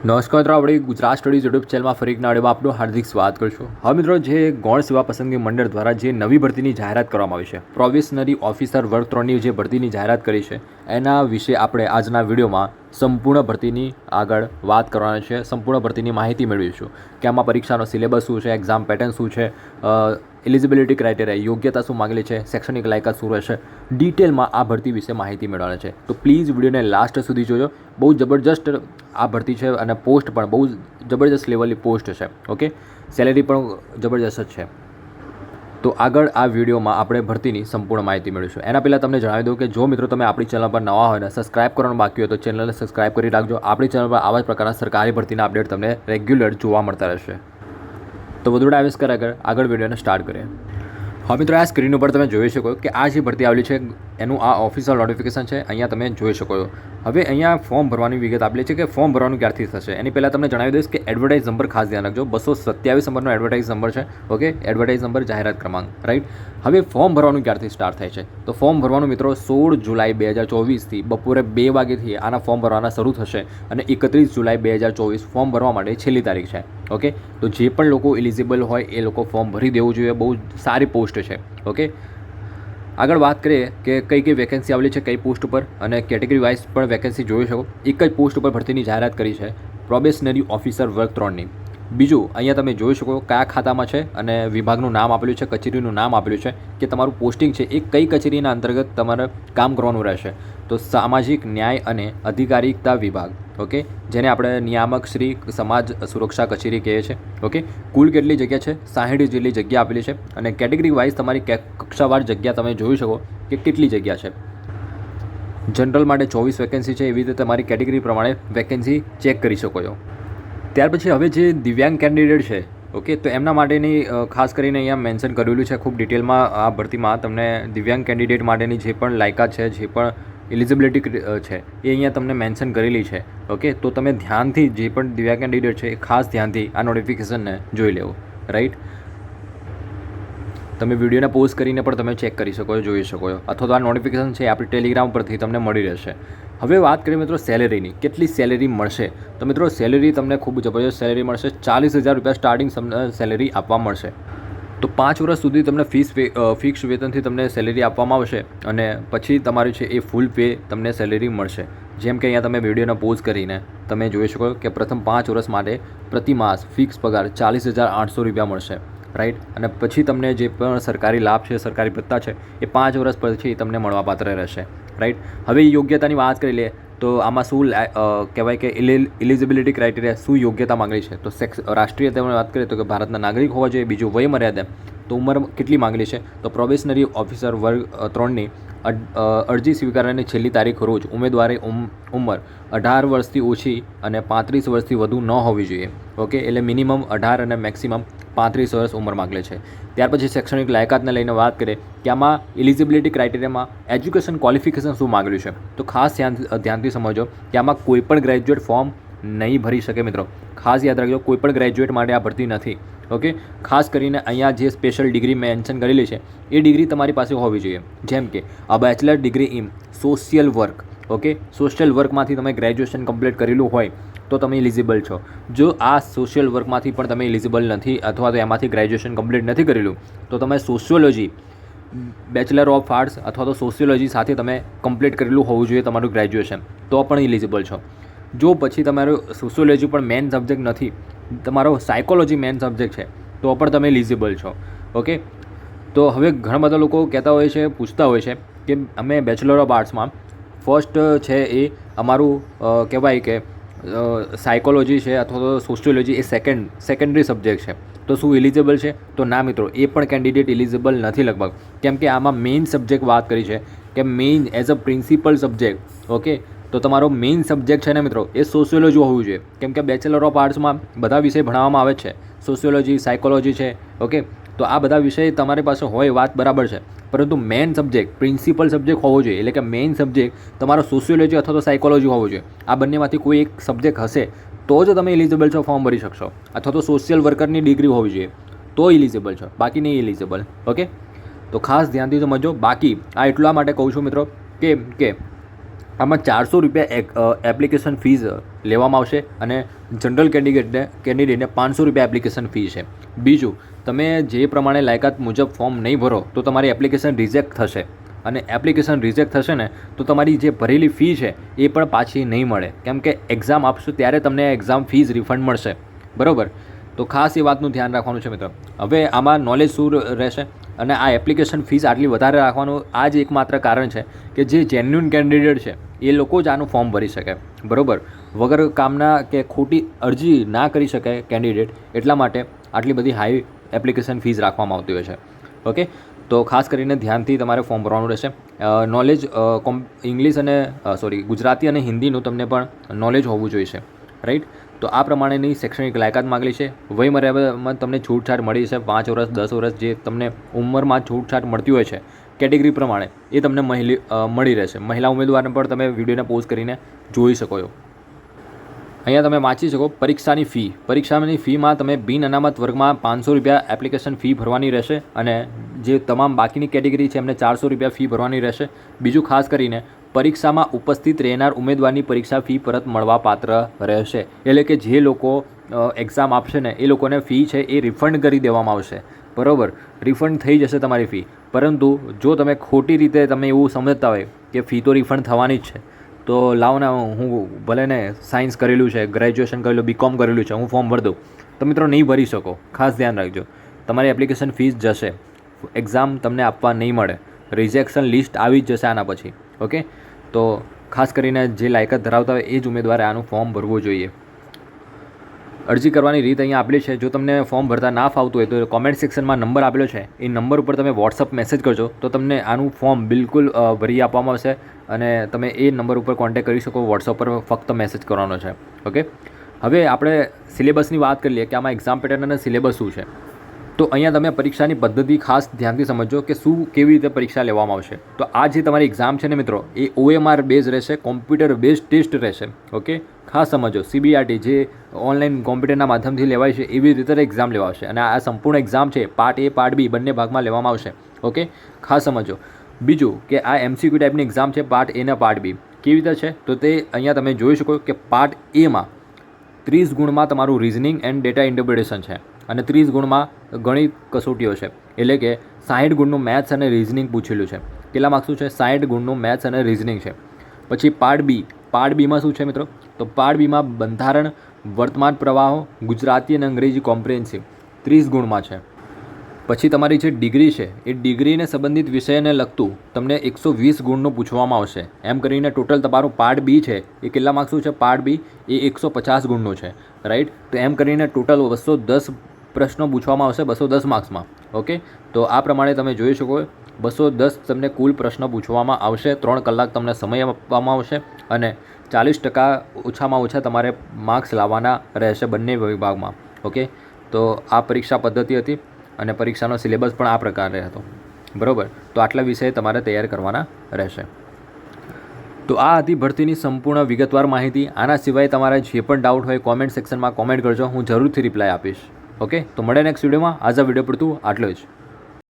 નમસ્કાર મિત્રો, આપણી ગુજરાત સ્ટડીઝ યુટ્યુબ ચેનલમાં ફરી એક નાડીમાં આપનું હાર્દિક સ્વાગત કરશું. હવે મિત્રો, જે ગૌણ સેવા પસંદગી મંડળ દ્વારા જે નવી ભરતીની જાહેરાત કરવામાં આવી છે, પ્રોબેશનરી ઓફિસર વર્ગ ત્રણની જે ભરતીની જાહેરાત કરી છે, એના વિશે આપણે આજના વિડીયોમાં સંપૂર્ણ ભરતીની આગળ વાત કરવાના છે, સંપૂર્ણ ભરતીની માહિતી મેળવીશું. કે આમાં પરીક્ષાનો સિલેબસ શું છે એક્ઝામ પેટર્ન શું છે એલિજિબિલિટી ક્રાઇટેરિયા યોગ્યતા શું માગેલી છે? શૈક્ષણિક લાયકાત શું રહેશે? ડિટેલમાં આ ભરતી વિશે માહિતી મેળવવાની છે. તો પ્લીઝ વિડીયોને લાસ્ટ સુધી જોજો. બહુ જબરજસ્ત આ ભરતી છે અને પોસ્ટ પણ બહુ જબરજસ્ત લેવલની પોસ્ટ છે. ઓકે સેલેરી પણ જબરજસ્ત છે. તો આગળ આ વિડીયોમાં આપણે ભરતીની સંપૂર્ણ માહિતી મેળવીશું. એના પહેલાં તમને જણાવી દઉં કે જો મિત્રો તમે આપણી ચેનલ પર નવા હોય ને સબસ્ક્રાઇબ કરવાનું બાકી હોય તો ચેનલને સબસ્ક્રાઇબ કરી રાખજો. આપણી ચેનલ પર આવા જ પ્રકારના સરકારી ભરતીના અપડેટ તમને રેગ્યુલર જોવા મળતા રહેશે. તો વધુ ડાયવિસ કરે આગળ આગળ વિડીયોને સ્ટાર્ટ કરીએ. હવે મિત્રો, આ સ્ક્રીન ઉપર તમે જોઈ શકો કે આ જે ભરતી આવેલી છે, એનું આ ઓફિશિયલ નોટિફિકેશન છે, અહીંયા તમે જોઈ શકો છો. હવે અહીંયા ફોર્મ ભરવાની વિગત આપેલી છે કે ફોર્મ ભરવાનું ક્યારથી થશે? એની પહેલાં તમને જણાવી દઈશ કે એડવર્ટાઇઝ નંબર ખાસ ધ્યાન રાખજો. બસો સત્યાવીસ નંબરનો એડવર્ટાઇઝ નંબર છે ઓકે એડવર્ટાઇઝ નંબર જાહેરાત ક્રમાંક રાઈટ હવે ફોર્મ ભરવાનું ક્યારથી સ્ટાર્ટ થાય છે? તો ફોર્મ ભરવાનું મિત્રો સોળ જુલાઈ બે હજાર ચોવીસથી બપોરે બે વાગ્યાથી આના ફોર્મ ભરવાના શરૂ થશે અને એકત્રીસ જુલાઈ બે હજાર ચોવીસ ફોર્મ ભરવા માટે છેલ્લી તારીખ છે. ઓકે? તો જે પણ લોકો એલિજિબલ હોય એ લોકો ફોર્મ ભરી દેવું જોઈએ. બહુ સારી પોસ્ટ છે. ઓકે? આગળ વાત કરીએ કે કઈ કઈ વેકેન્સી આવેલી છે કઈ પોસ્ટ ઉપર અને કેટેગરી વાઇઝ પણ વેકેન્સી જોઈ શકો. એક જ પોસ્ટ ઉપર ભરતીની જાહેરાત કરી છે પ્રોબેશનરી ઓફિસર વર્ગ ત્રણની. બીજું, અહીંયા તમે જોઈ શકો કયા ખાતામાં છે અને વિભાગનું નામ આપેલું છે, કચેરીનું નામ આપેલું છે કે તમારું પોસ્ટિંગ છે એ કઈ કચેરીના અંતર્ગત તમારે કામ કરવાનું રહેશે. તો સામાજિક ન્યાય અને અધિકારિકતા વિભાગ. ઓકે? જેને આપણે નિયામક શ્રી સમાજ સુરક્ષા કચેરી કહીએ છીએ ઓકે? કુલ કેટલી જગ્યા છે? સાહીઠ જેટલી જગ્યા આપેલી છે. અને કેટેગરી વાઇઝ તમારી કક્ષાવાર જગ્યા તમે જોઈ શકો કે કેટલી જગ્યા છે. જનરલ માટે ચોવીસ વેકેન્સી છે. એવી રીતે તમારી કેટેગરી પ્રમાણે વેકેન્સી ચેક કરી શકો છો. ત્યાર પછી હવે જે દિવ્યાંગ કેન્ડિડેટ છે, ઓકે? તો એમના માટેની ખાસ કરીને અહીંયા મેન્શન કરેલું છે. ખૂબ ડિટેલમાં આ ભરતીમાં તમને દિવ્યાંગ કેન્ડિડેટ માટેની જે પણ લાયકાત છે, જે પણ એલિજિબિલિટી છે, એ અહીંયા તમને મેન્શન કરેલી છે ઓકે તો તમે ધ્યાનથી જે પણ દિવ્યા કેન્ડિડેટ છે, એ ખાસ ધ્યાનથી આ નોટિફિકેશનને જોઈ લેવું રાઈટ તમે વિડીયોને પોઝ કરીને પણ તમે ચેક કરી શકો છો જોઈ શકો છો અથવા તો આ નોટિફિકેશન છે આપણી ટેલિગ્રામ પરથી તમને મળી રહેશે. હવે વાત કરીએ મિત્રો સેલેરીની કેટલી સેલેરી મળશે? તો મિત્રો સેલેરી તમને ખૂબ જબરજસ્ત સેલેરી મળશે, ચાલીસ હજાર રૂપિયા સ્ટાર્ટિંગ તમને સેલેરી આપવા મળશે. તો પાંચ વર્ષ સુધી તમને ફીસ ફિક્સ વેતનથી તમને સેલેરી આપવામાં આવશે અને પછી તમારી છે એ ફૂલ પે તમને સેલેરી મળશે. જેમ કે અહીંયા તમે વિડીયોને પોઝ કરીને તમે જોઈ શકો કે પ્રથમ પાંચ વર્ષ માટે પ્રતિ માસ ફિક્સ પગાર ચાલીસ હજાર આઠસો રૂપિયા મળશે રાઈટ અને પછી તમને જે પણ સરકારી લાભ છે, સરકારી ભત્તા છે, એ પાંચ વર્ષ પછી તમને મળવાપાત્ર રહેશે રાઈટ હવે યોગ્યતાની વાત કરી લઈએ તો આમાં શું કહેવાય કે ઇલિજિબિલિટી ક્રાઇટેરિયા શું યોગ્યતા માંગણી છે? તો સેક્સ, રાષ્ટ્રીય તમે વાત કરીએ તો કે ભારતના નાગરિક હોવા જોઈએ, બીજું વય મર્યાદા તો ઉંમર કેટલી માંગેલી છે? તો પ્રોબેશનરી ઓફિસર વર્ગ ત્રણની અરજી સ્વીકારવાની છેલ્લી તારીખ રોજ ઉમેદવારે ઉમ- ઉંમર અઢાર વર્ષથી ઓછી અને પાંત્રીસ વર્ષથી વધુ ન હોવી જોઈએ. ઓકે? એટલે મિનિમમ અઢાર અને મેક્સિમમ પાંત્રીસ વર્ષ ઉંમર માંગલે છે. ત્યાર પછી શૈક્ષણિક લાયકાતને લઈને વાત કરીએ, કે આમાં એલિજિબિલિટી ક્રાઇટેરિયામાં એજ્યુકેશન ક્વોલિફિકેશન શું માંગેલું છે? તો ખાસ ધ્યાન, ધ્યાનથી સમજો કે આમાં કોઈપણ ગ્રેજ્યુએટ ફોર્મ નહીં ભરી શકે મિત્રો. ખાસ યાદ રાખજો કોઈપણ ગ્રેજ્યુએટ માટે આ ભરતી નથી. ઓકે? ખાસ કરીને અહીંયા જે સ્પેશિયલ ડિગ્રી મેન્શન કરેલી છે, એ ડિગ્રી તમારી પાસે હોવી જોઈએ. જેમ કે, આ bachelor degree in social work okay? Social વર્કમાંથી તમે ગ્રેજ્યુએશન કમ્પ્લીટ કરેલું હોય, તો તમે ઇલિજિબલ છો. જો આ સોશિયલ વર્કમાંથી પણ તમે ઇલિજિબલ નથી અથવા તો એમાંથી ગ્રેજ્યુએશન કમ્પ્લીટ નથી કરેલું, તો તમે સોશિયોલોજી બેચલર ઓફ આર્ટ્સ અથવા તો સોશિયોલોજી સાથે તમે કમ્પ્લીટ કરેલું હોવું જોઈએ તમારું ગ્રેજ્યુએશન તો પણ ઇલિજિબલ છો. જો પછી તમારો સોશિયોલોજી પણ મેન સબ્જેક્ટ નથી, તમારો સાયકોલોજી મેન સબ્જેક્ટ છે, તો પણ તમે એલિજિબલ છો ઓકે તો હવે ઘણા બધા લોકો કહેતા હોય છે, પૂછતા હોય છે કે અમે બેચલર ઓફ આર્ટ્સમાં ફર્સ્ટ છે એ અમારું કહેવાય કે સાયકોલોજી છે અથવા તો સોશિયોલોજી એ સેકન્ડ સેકન્ડરી સબ્જેક્ટ છે. તો શું એલિજિબલ છે? તો ના મિત્રો, એ પણ કેન્ડિડેટ એલિજિબલ નથી લગભગ. કેમ કે આમાં મેઇન સબ્જેક્ટ વાત કરી છે, કે main as a principal subject okay તો તમારો મેઇન સબ્જેક્ટ છે ને મિત્રો, એ સોશિયોલોજી હોવું જોઈએ. કેમ કે બેચલર ઓફ આર્ટ્સમાં બધા વિષય ભણાવવામાં આવે છે. સોશિયોલોજી સાયકોલોજી છે ઓકે તો આ બધા વિષય તમારી પાસે હોય વાત બરાબર છે. પરંતુ મેઇન સબ્જેક્ટ પ્રિન્સિપલ સબ્જેક્ટ હોવો જોઈએ. એટલે કે મેઇન સબ્જેક્ટ તમારો સોશિયોલોજી અથવા તો સાયકોલોજી હોવો જોઈએ. આ બંનેમાંથી કોઈ એક સબ્જેક્ટ હશે, તો જ તમે એલિજિબલ છો ફોર્મ ભરી શકશો. અથવા તો સોશિયલ વર્કરની ડિગ્રી હોવી જોઈએ, તો એલિજિબલ છો. બાકી નહીં એલિજિબલ ઓકે તો ખાસ ધ્યાનથી સમજો. બાકી આ એટલા માટે કહું છું મિત્રો કે કે આમાં ચારસો રૂપિયા એપ્લિકેશન ફીઝ લેવામાં આવશે અને જનરલ કેન્ડિડેટને કેન્ડિડેટને પાંચસો રૂપિયા એપ્લિકેશન ફી છે. બીજું, તમે જે પ્રમાણે લાયકાત મુજબ ફોર્મ નહીં ભરો, તો તમારી એપ્લિકેશન રિજેક્ટ થશે. અને એપ્લિકેશન રિજેક્ટ થશે ને, તો તમારી જે ભરેલી ફી છે, એ પણ પાછી નહીં મળે. કેમ કે એક્ઝામ આપશો ત્યારે તમને એક્ઝામ ફીઝ રિફંડ મળશે. બરાબર? તો ખાસ એ વાતનું ધ્યાન રાખવાનું છે મિત્ર. હવે આમાં નોલેજ શું રહેશે અને આ એપ્લિકેશન ફીસ આટલી વધારે રાખવાનું આ જ એકમાત્ર કારણ છે કે જે જેન્યુન કેન્ડિડેટ છે, એ લોકો જ આનું ફોર્મ ભરી શકે. બરાબર? વગર કામના કે ખોટી અરજી ના કરી શકે કેન્ડિડેટ એટલા માટે આટલી બધી હાઈ એપ્લિકેશન ફીસ રાખવામાં આવતી હોય છે. ઓકે? તો ખાસ કરીને ધ્યાનથી તમારે ફોર્મ ભરવાનું રહેશે. નોલેજ કોમ ઇંગ્લિશ અને સોરી ગુજરાતી અને હિન્દીનું તમને પણ નોલેજ હોવું જોઈશે રાઈટ તો આ પ્રમાણેની શૈક્ષણિક લાયકાત માગેલી છે. વય મર્યાદામાં તમને છૂટછાટ મળી છે પાંચ વર્ષ, દસ વર્ષ જે તમને ઉંમરમાં છૂટછાટ મળતી હોય છે, કેટેગરી પ્રમાણે એ તમને મહિલી મળી રહેશે. મહિલા ઉમેદવારને પણ તમે વિડીયોને પોઝ કરીને જોઈ શકો છો. અહીંયા તમે વાંચી શકો, પરીક્ષાની ફી. પરીક્ષાની ફીમાં તમે બિન અનામત વર્ગમાં પાંચસો રૂપિયા એપ્લિકેશન ફી ભરવાની રહેશે અને જે તમામ બાકીની કેટેગરી છે એમને ચારસો રૂપિયા ફી ભરવાની રહેશે. બીજું ખાસ કરીને પરીક્ષામાં ઉપસ્થિત રહેનાર ઉમેદવારની પરીક્ષા ફી પરત મળવાપાત્ર રહેશે. એટલે કે જે લોકો એક્ઝામ આપશે ને, એ લોકોને ફી છે એ રિફંડ કરી દેવામાં આવશે. બરાબર? રિફંડ થઈ જશે તમારી ફી. પરંતુ જો તમે ખોટી રીતે તમે એવું સમજતા હોય કે ફી તો રિફંડ થવાની જ છે, તો લાવો ને, હું ભલે ને સાયન્સ કરેલું છે ગ્રેજ્યુએશન કરેલું બીકોમ કરેલું છે, હું ફોર્મ ભરી દઉં. તો મિત્રો નહીં ભરી શકો. ખાસ ધ્યાન રાખજો. તમારી એપ્લિકેશન ફીસ જશે. એક્ઝામ તમને આપવા નહીં મળે. રિજેક્શન લિસ્ટ આવી જ જશે આના પછી. ઓકે? તો ખાસ કરીને જે લાયકાત ધરાવતા હોય એ જ ઉમેદવારે આનું ફોર્મ ભરવું જોઈએ. અરજી કરવાની રીત અહીંયા આપેલી છે. જો તમને ફોર્મ ભરતા ના ફાવતું હોય તો કોમેન્ટ સેક્શનમાં નંબર આપેલો છે. એ નંબર ઉપર તમે વોટ્સઅપ મેસેજ કરજો. તો તમને આનું ફોર્મ બિલકુલ ભરી આપવામાં આવશે અને તમે એ નંબર ઉપર કોન્ટેક કરી શકો. વોટ્સઅપ પર ફક્ત મેસેજ કરવાનો છે. ઓકે? હવે આપણે સિલેબસની વાત કરી લઈએ કે આમાં એક્ઝામ પેટર્ન અને સિલેબસ શું છે. તો અહીંયા તમે પરીક્ષાની પદ્ધતિ ખાસ ધ્યાનથી સમજો કે શું કેવી રીતે પરીક્ષા લેવામાં આવશે. તો આ જે તમારી એક્ઝામ છે ને મિત્રો, એ ઓએમઆર બેઝ રહેશે કોમ્પ્યુટર બેઝ ટેસ્ટ રહેશે. ઓકે ખાસ સમજો સીબીઆરટી જે ઓનલાઈન કોમ્પ્યુટરના માધ્યમથી લેવાય છે, એવી રીતે એક્ઝામ લેવાશે અને આ સંપૂર્ણ એક્ઝામ છે પાર્ટ એ પાર્ટ બી બંને ભાગમાં લેવામાં આવશે. ઓકે ખાસ સમજો. બીજું કે આ એમસીક્યુ ટાઈપની એક્ઝામ છે પાર્ટ એ ને પાર્ટ બી કેવી રીતે છે? તો તે અહીંયા તમે જોઈ શકો કે પાર્ટ એમાં ત્રીસ ગુણમાં તમારું રિઝનિંગ એન્ડ ડેટા ઇન્ટરપ્રિટેશન છે. અને ત્રીસ ગુણમાં ગણિત કસોટીઓ છે. એટલે કે સાઠ ગુણનું મેથ્સ અને રિઝનિંગ પૂછેલું છે. કેટલા માર્ક્સનું છે? સાઠ ગુણનું મેથ્સ અને રિઝનિંગ છે. પછી પાર્ટ બી પાર્ટ બીમાં શું છે મિત્રો? તો પાર્ટ બીમાં બંધારણ, વર્તમાન પ્રવાહો, ગુજરાતી અને અંગ્રેજી કોમ્પ્રિહેન્સિવ ત્રીસ ગુણમાં છે. પછી તમારી જે ડિગ્રી છે, એ ડિગ્રીને સંબંધિત વિષયને લગતું તમને એકસો વીસ ગુણનું પૂછવામાં આવશે. એમ કરીને ટોટલ તમારું પાર્ટ બી છે, એ કેટલા માર્ક્સનું છે? પાર્ટ બી એ એકસો પચાસ ગુણનું છે. રાઈટ તો એમ કરીને ટોટલ બસો દસ પ્રશ્નો પૂછવામાં આવશે બસો દસ માર્ક્સમાં, ઓકે? તો આ પ્રમાણે તમે જોઈ શકો, બસો દસ તમને કુલ પ્રશ્ન પૂછવામાં આવશે, ત્રણ કલાક તમને સમય આપવામાં આવશે અને ચાલીસ ટકા ઓછામાં ઓછા તમારે માર્ક્સ લાવવાના રહેશે બંને વિભાગમાં, ઓકે? તો આ પરીક્ષા પદ્ધતિ હતી અને પરીક્ષાનો સિલેબસ પણ આ પ્રકારે હતો, બરાબર? તો આટલા વિષય તમારે તૈયાર કરવાના રહેશે. તો આ હતી ભરતીની સંપૂર્ણ વિગતવાર માહિતી. આના સિવાય તમારા જે પણ ડાઉટ હોય કોમેન્ટ સેક્શનમાં કોમેન્ટ કરજો, હું જરૂરથી રિપ્લાય આપીશ. ઓકે તો મળે નેક્સ્ટ વિડીયોમાં આજ આ વીડિયો પૂરતું આટલું જ.